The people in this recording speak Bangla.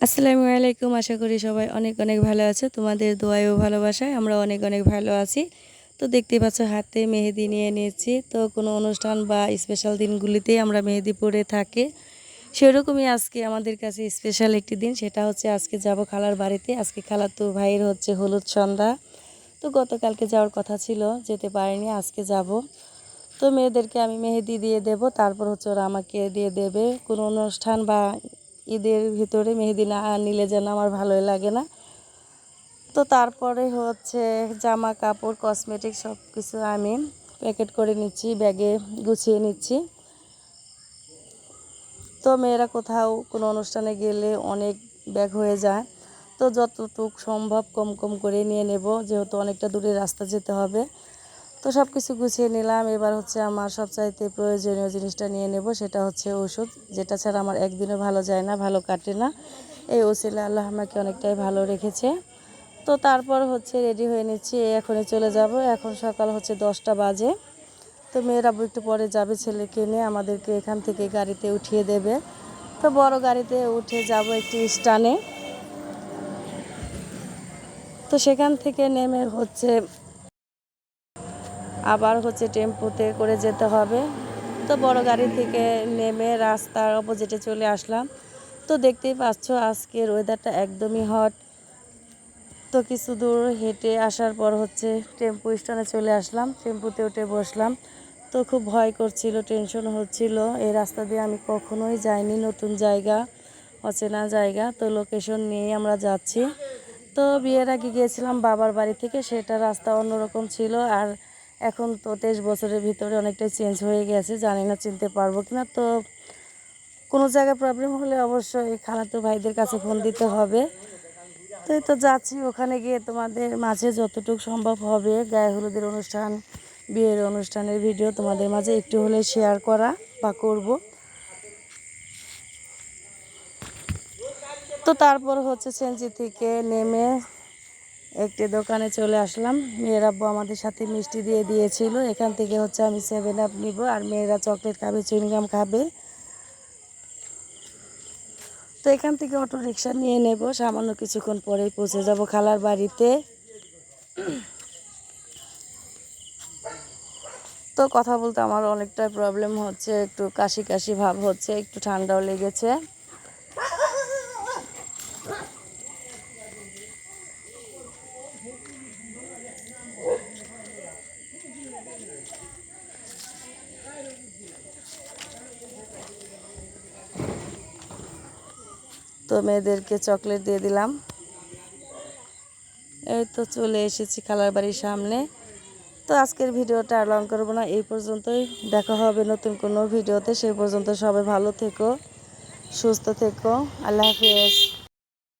আসসালামু আলাইকুম, আশা করি সবাই অনেক অনেক ভালো আছে। তোমাদের দোয়ায় ও ভালোবাসায় আমরা অনেক অনেক ভালো আছি। তো দেখতে পাচ্ছ হাতে মেহেদি নিয়ে নিয়েছি। তো কোনো অনুষ্ঠান বা স্পেশাল দিনগুলিতেই আমরা মেহেদি পরে থাকি। সেরকমই আজকে আমাদের কাছে স্পেশাল একটি দিন, সেটা হচ্ছে আজকে যাব খালার বাড়িতে। আজকে খালার তো ভাইয়ের হচ্ছে হলুদ সন্ধ্যা। তো গতকালকে যাওয়ার কথা ছিল, যেতে পারিনি, আজকে যাব। তো মেয়েদেরকে আমি মেহেদি দিয়ে দেব, তারপর হচ্ছে ওরা আমাকে দিয়ে দেবে। কোনো অনুষ্ঠান বা ঈদের ভিতরে মেহেদি না নিলে যেন আমার ভালোই লাগে না। তো তারপরে হচ্ছে জামা, কাপড় কসমেটিক সব কিছু আমি প্যাকেট করে নিচ্ছি ব্যাগে গুছিয়ে নিচ্ছি। তো মেয়েরা কোথাও কোনো অনুষ্ঠানে গেলে অনেক ব্যাগ হয়ে যায়। তো যতটুক সম্ভব কম কম করে নিয়ে নেব, যেহেতু অনেকটা দূরে রাস্তা যেতে হবে। তো সব কিছু গুছিয়ে নিলাম। এবার হচ্ছে আমার সবচাইতে প্রয়োজনীয় জিনিসটা নিয়ে নেব, সেটা হচ্ছে ওষুধ। যেটা ছাড়া আমার একদিনও ভালো যায় না, ভালো কাটে না। এই ওসিলা আল্লাহ আমাকে অনেকটাই ভালো রেখেছে। তো তারপর হচ্ছে রেডি হয়ে নিচ্ছি এখনই চলে যাব। এখন সকাল হচ্ছে দশটা বাজে। তো মেয়েরা একটু পরে যাবে ছেলেকে নিয়ে, আমাদেরকে এখান থেকে গাড়িতে উঠিয়ে দেবে। তো বড় গাড়িতে উঠে যাব একটি স্টানে তো সেখান থেকে নেমে হচ্ছে আবার হচ্ছে টেম্পুতে করে যেতে হবে। তো বড় গাড়ি থেকে নেমে রাস্তার অপোজিটে চলে আসলাম। তো দেখতেই পাচ্ছ আজকের ওয়েদারটা একদমই হট তো কিছু দূর হেঁটে আসার পর হচ্ছে টেম্পু স্ট্যান্ডে চলে আসলাম। টেম্পুতে উঠে বসলাম। তো খুব ভয় করছিল টেনশন হচ্ছিল। এই রাস্তা দিয়ে আমি কখনোই যাইনি, নতুন জায়গা, অচেনা জায়গা। তো লোকেশন নিয়ে আমরা যাচ্ছি। তো বিয়ের আগে গিয়েছিলাম বাবার বাড়ি থেকে, সেটা রাস্তা অন্যরকম ছিল। আর এখন তো তেইশ বছরের ভিতরে অনেকটাই চেঞ্জ হয়ে গেছে, জানি না চিনতে পারব কিনা। তো কোনো জায়গায় প্রবলেম হলে অবশ্যই খালাতো ভাইদের কাছে ফোন দিতে হবে। তো তো যাচ্ছি, ওখানে গিয়ে তোমাদের মাঝে যতটুকু সম্ভব হবে। গায়ে হলুদের অনুষ্ঠান, বিয়ের অনুষ্ঠানের ভিডিও তোমাদের মাঝে একটু হলে শেয়ার করা বা করব। তো তারপর হচ্ছে সেঞ্চি থেকে নেমে একটি দোকানে চলে আসলাম। মেয়ের আব্বু আমাদের সাথে মিষ্টি দিয়ে দিয়েছিল। এখান থেকে হচ্ছে আমি সেভেন আপ নিব আর মেয়েরা চকলেট খাবে, চুইংগাম খাবে। তো এখান থেকে অটো রিক্সা নিয়ে নেব। সামান্য কিছুক্ষণ পরেই পৌঁছে যাব খালার বাড়িতে। তো কথা বলতে আমার অনেকটা প্রবলেম হচ্ছে। একটু কাশি কাশি ভাব হচ্ছে, একটু ঠান্ডাও লেগেছে। তো মেয়েদেরকে চকলেট দিয়ে দিলাম। এই তো চলে এসেছি খালার বাড়ির সামনে। তো আজকের ভিডিওটা আর লং করব না, এই পর্যন্তই। দেখা হবে নতুন কোনো ভিডিওতে। সেই পর্যন্ত সবাই ভালো থেকো, সুস্থ থেকো। আল্লাহ হাফিজ।